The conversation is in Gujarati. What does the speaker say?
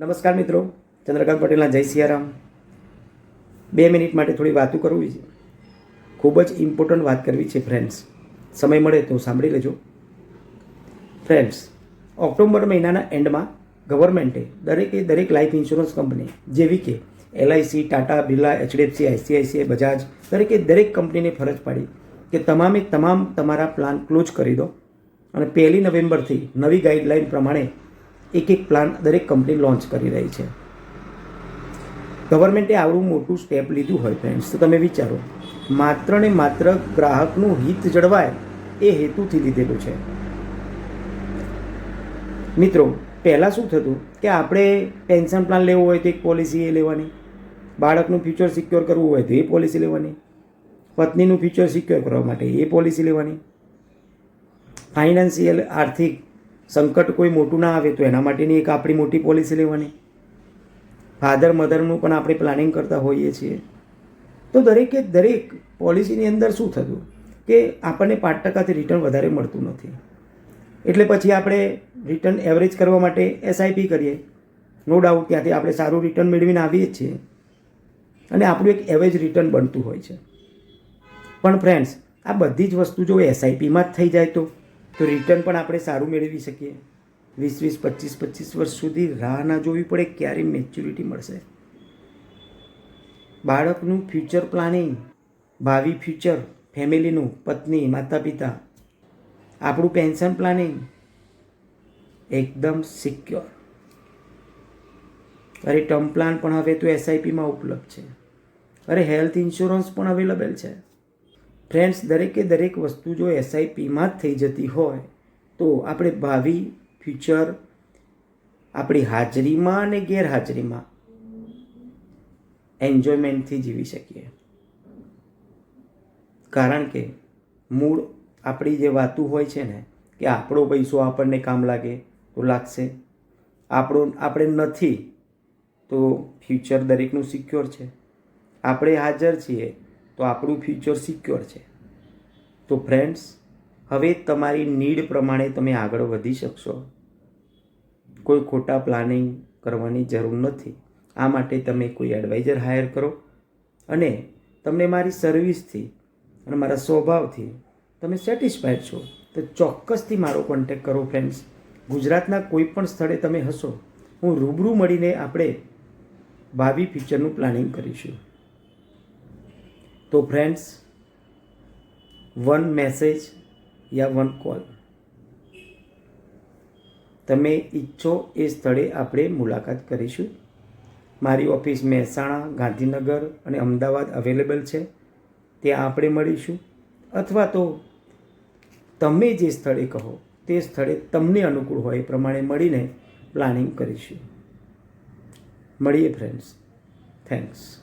નમસ્કાર મિત્રો, ચંદ્રકાંત પટેલના જય સિયારામ. બે મિનિટ માટે થોડી વાતો કરવી છે. ખૂબ જ ઇમ્પોર્ટન્ટ વાત કરવી છે ફ્રેન્ડ્સ સમય મળે તો સાંભળી લેજો. ફ્રેન્ડ્સ ઓક્ટોબર મહિનાના એન્ડમાં ગવર્મેન્ટે દરેકે દરેક લાઈફ ઇન્સ્યોરન્સ કંપની જેવી કે LIC Tata Birla HDFC ICICI Bajaj દરેકે દરેક કંપનીને ફરજ પાડી કે તમામે તમામ તમારા પ્લાન ક્લોઝ કરી દો. અને પહેલી નવેમ્બરથી નવી ગાઈડલાઈન પ્રમાણે એક એક પ્લાન દરેક કંપની લોન્ચ કરી રહી છે. ગવર્મેન્ટે આવડું મોટું સ્ટેપ લીધું હોય ફ્રેન્ડ્સ તો તમે વિચારો, માત્ર ને માત્ર ગ્રાહકનું હિત જળવાય એ હેતુથી લીધેલું છે. મિત્રો, પહેલાં શું થતું કે આપણે પેન્શન પ્લાન લેવો હોય તો એક પોલિસી એ લેવાની, બાળકનું ફ્યુચર સિક્યોર કરવું હોય તો એ પોલિસી લેવાની, પત્નીનું ફ્યુચર સિક્યોર કરવા માટે એ પોલિસી લેવાની ફાઇનાન્શિયલ આર્થિક સંકટ કોઈ મોટું ના આવે તો એના માટેની એક આપણી મોટી પોલિસી લેવાની. ફાધર મધરનું પણ આપણે પ્લાનિંગ કરતા હોઈએ છીએ. તો દરેકે દરેક પોલિસીની અંદર શું થતું કે આપણને પાંચ ટકાથી રિટર્ન વધારે મળતું નથી. એટલે પછી આપણે રિટર્ન એવરેજ કરવા માટે એસઆઈપી કરીએ. નો ડાઉટ ત્યાંથી આપણે સારું રિટર્ન મેળવીને આવીએ જ છીએ. અને આપણું એક એવરેજ રિટર્ન બનતું હોય છે. પણ ફ્રેન્ડ્સ આ બધી જ વસ્તુ જો એસઆઈપીમાં જ થઈ જાય તો? તો રિટર્ન પણ આપણે સારું મેળવી શકીએ. વીસ વીસ, પચીસ પચીસ વર્ષ સુધી રાહ ના જોવી પડે ક્યારે મેચ્યુરિટી મળશે. બાળકનું ફ્યુચર પ્લાનિંગ ભાવિ ફ્યુચર ફેમિલીનું પત્ની માતા પિતા આપણું પેન્શન પ્લાનિંગ એકદમ સિક્યોર અરે ટર્મ પ્લાન પણ હવે તો એસઆઈપીમાં ઉપલબ્ધ છે. અરે હેલ્થ ઇન્સ્યોરન્સ પણ અવેલેબલ છે. ફ્રેન્ડ્સ, દરેકે દરેક વસ્તુ જો એસઆઈપીમાં જ થઈ જતી હોય, તો આપણે ભાવિ, ફ્યુચર, આપણી હાજરીમાં અને ગેરહાજરીમાં એન્જોયમેન્ટથી જીવી શકીએ. કારણ કે મૂળ આપણી જે વાતું હોય છે ને, કે આપણો પૈસો આપણને કામ લાગે, તો લાગશે. આપણો, આપણે નથી, તો ફ્યુચર દરેકનું સિક્યોર છે. આપણે હાજર છીએ તો આપણું ફ્યુચર સિક્યોર છે. તો ફ્રેન્ડ્સ હવે તમારી નીડ પ્રમાણે તમે આગળ વધી શકશો. કોઈ ખોટા પ્લાનિંગ કરવાની જરૂર નથી. આ માટે તમે કોઈ એડવાઇઝર હાયર કરો અને તમને મારી સર્વિસથી અને મારા સ્વભાવથી તમે સેટિસ્ફાઈડ છો. તો ચોક્કસથી મારો કોન્ટેક કરો ફ્રેન્ડ્સ ગુજરાતના કોઈ પણ સ્થળે તમે હશો, હું રૂબરૂ મળીને આપણે ભાવિ ફ્યુચરનું પ્લાનિંગ કરીશું. તો ફ્રેન્ડ્સ વન મેસેજ યા વન કોલ તમે ઈચ્છો એ સ્થળે આપણે મુલાકાત કરીશું. મારી ઓફિસ મહેસાણા, ગાંધીનગર અને અમદાવાદ અવેલેબલ છે. ત્યાં આપણે મળીશું. અથવા તો તમે જે સ્થળે કહો, તે સ્થળે તમને અનુકૂળ હોય એ પ્રમાણે મળીને પ્લાનિંગ કરીશું. મળીએ ફ્રેન્ડ્સ થેન્ક્સ